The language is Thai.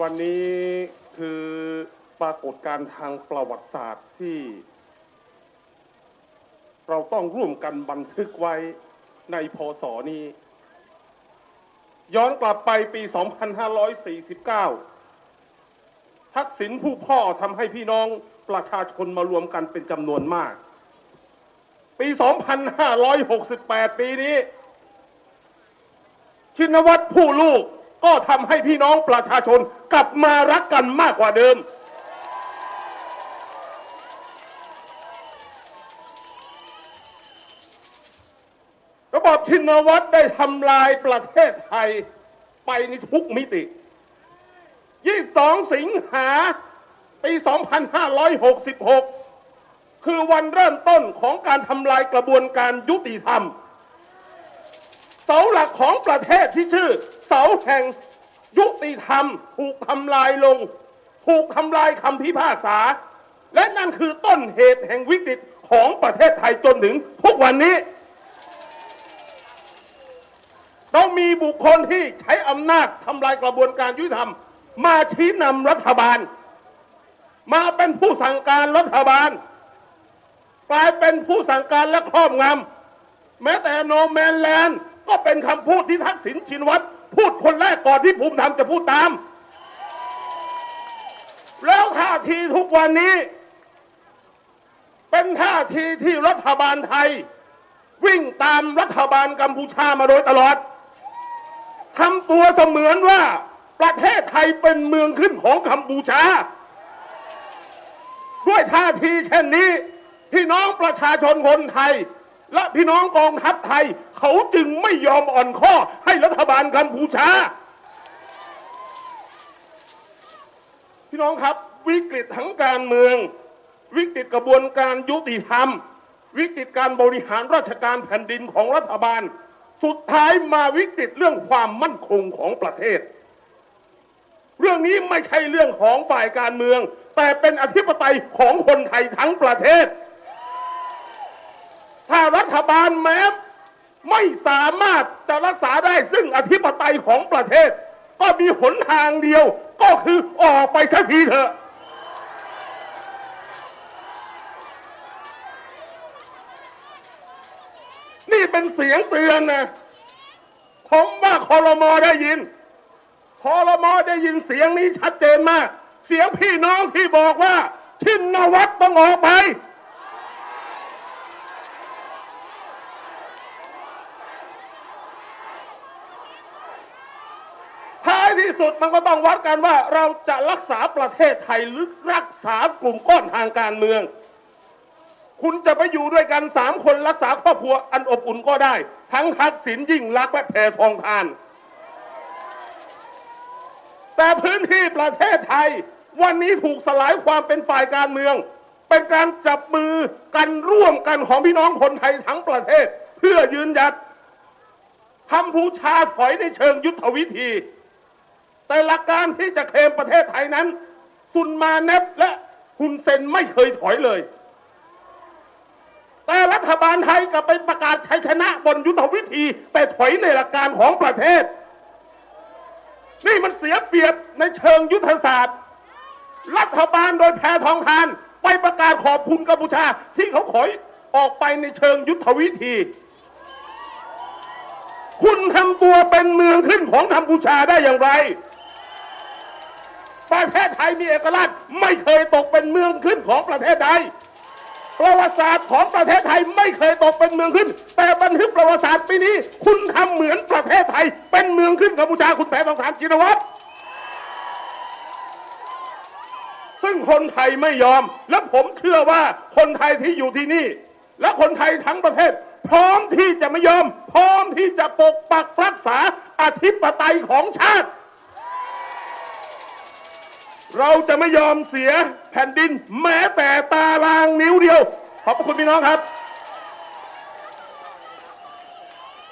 วันนี้คือปรากฏการณ์ทางประวัติศาสตร์ที่ เราต้องร่วมกันบันทึกไว้ในพศนี้ ย้อนกลับไปปี 2549 ทักษิณผู้พ่อทำให้พี่น้องประชาชนมารวมกันเป็นจำนวนมาก ปี 2568 ปีนี้ ชินวัตรผู้ลูก ก็ทำให้พี่น้องประชาชนกลับมารักกันมากกว่าเดิม ระบอบชินวัตรได้ทำลายประเทศไทยไปในทุกมิติ 22 สิงหาปี 2566 คือวันเริ่มต้นของการทำลายกระบวนการยุติธรรม เสาหลักของประเทศที่ชื่อ เสาแห่งยุติธรรม ถูกทำลายลง ถูกทำลายคำพิพากษา และนั่นคือต้นเหตุแห่งวิกฤตของประเทศไทยจนถึงทุกวันนี้ เรามีบุคคลที่ใช้อำนาจทำลายกระบวนการยุติธรรม มาชี้นำรัฐบาล มาเป็นผู้สั่งการรัฐบาล กลายเป็นผู้สั่งการและครอบงำแม้แต่โนแมนแลนด์ก็เป็นคำพูดที่ทักษิณชินวัตร พูดคนแรกก่อนที่ภูมิธรรมจะพูดตาม แล้วท่าทีทุกวันนี้ เป็นท่าทีที่รัฐบาลไทย วิ่งตามรัฐบาลกัมพูชามาโดยตลอดทำตัวเสมือนว่าประเทศไทยเป็นเมืองขึ้นของกัมพูชา ด้วยท่าทีเช่นนี้พี่น้องประชาชนคนไทย และพี่น้องกองทัพไทย เขาจึงไม่ยอมอ่อนข้อให้รัฐบาลกัมพูชา พี่น้องครับวิกฤตทั้งการเมือง วิกฤตกระบวนการยุติธรรม วิกฤตการบริหารราชการแผ่นดินของรัฐบาล สุดท้ายมาวิกฤตเรื่องความมั่นคงของประเทศ เรื่องนี้ไม่ใช่เรื่องของฝ่ายการเมือง แต่เป็นอธิปไตยของคนไทยทั้งประเทศ ถ้ารัฐบาลแม้ไม่สามารถจะรักษาได้ซึ่งอธิปไตยของประเทศ ก็มีหนทางเดียวก็คือออกไปสักทีเถอะนี่เป็นเสียงเตือนนะผมว่าคอรมอได้ยินคอรมอได้ยินเสียงนี้ชัดเจนมาก เสียงพี่น้องที่บอกว่า ชินนวัตต้องออกไป ที่สุดมันก็ต้องวัดกันว่าเราจะรักษาประเทศไทยหรือรักษากลุ่มก้อนทางการเมือง คุณจะไปอยู่ด้วยกันสามคนรักษาครอบครัวอันอบอุ่นก็ได้ ทั้งทักษิณยิ่งรักและแพทองทาน แต่พื้นที่ประเทศไทย วันนี้ถูกสลายความเป็นฝ่ายการเมือง เป็นการจับมือกันร่วมกันของพี่น้องคนไทยทั้งประเทศ เพื่อยืนหยัดทำผู้ชาถอยในเชิงยุทธวิธี แต่หลักการที่จะเคลมประเทศไทยนั้น ซุนมาเนบและฮุนเซนไม่เคยถอยเลย แต่รัฐบาลไทยกลับไปประกาศชัยชนะบนยุทธวิธี แต่ถอยในหลักการของประเทศ นี่มันเสียเปรียบในเชิงยุทธศาสตร์ รัฐบาลโดยแพทองทาน ไปประกาศขอบคุณกัมพูชา ที่เขาถอยออกไปในเชิงยุทธวิธีคุณทำตัวเป็นเมืองขึ้นของกัมพูชาได้อย่างไร ประเทศไทยมีเอกราชไม่เคยตกเป็นเมืองขึ้นของประเทศใดประวัติศาสตร์ของประเทศไทยไม่เคยตกเป็นเมืองขึ้น แต่บันทึกประวัติศาสตร์ปีนี้ คุณทำเหมือนประเทศไทย เป็นเมืองขึ้นกัมพูชาคุณแผนทองทานจินวัตรซึ่งคนไทยไม่ยอม และผมเชื่อว่าคนไทยที่อยู่ที่นี่ และคนไทยทั้งประเทศ พร้อมที่จะไม่ยอม พร้อมที่จะปกปักรักษาอธิปไตยของชาติ เราจะไม่ยอมเสียแผ่นดินแม้แต่ตารางนิ้วเดียว ขอบพระคุณพี่น้องครับ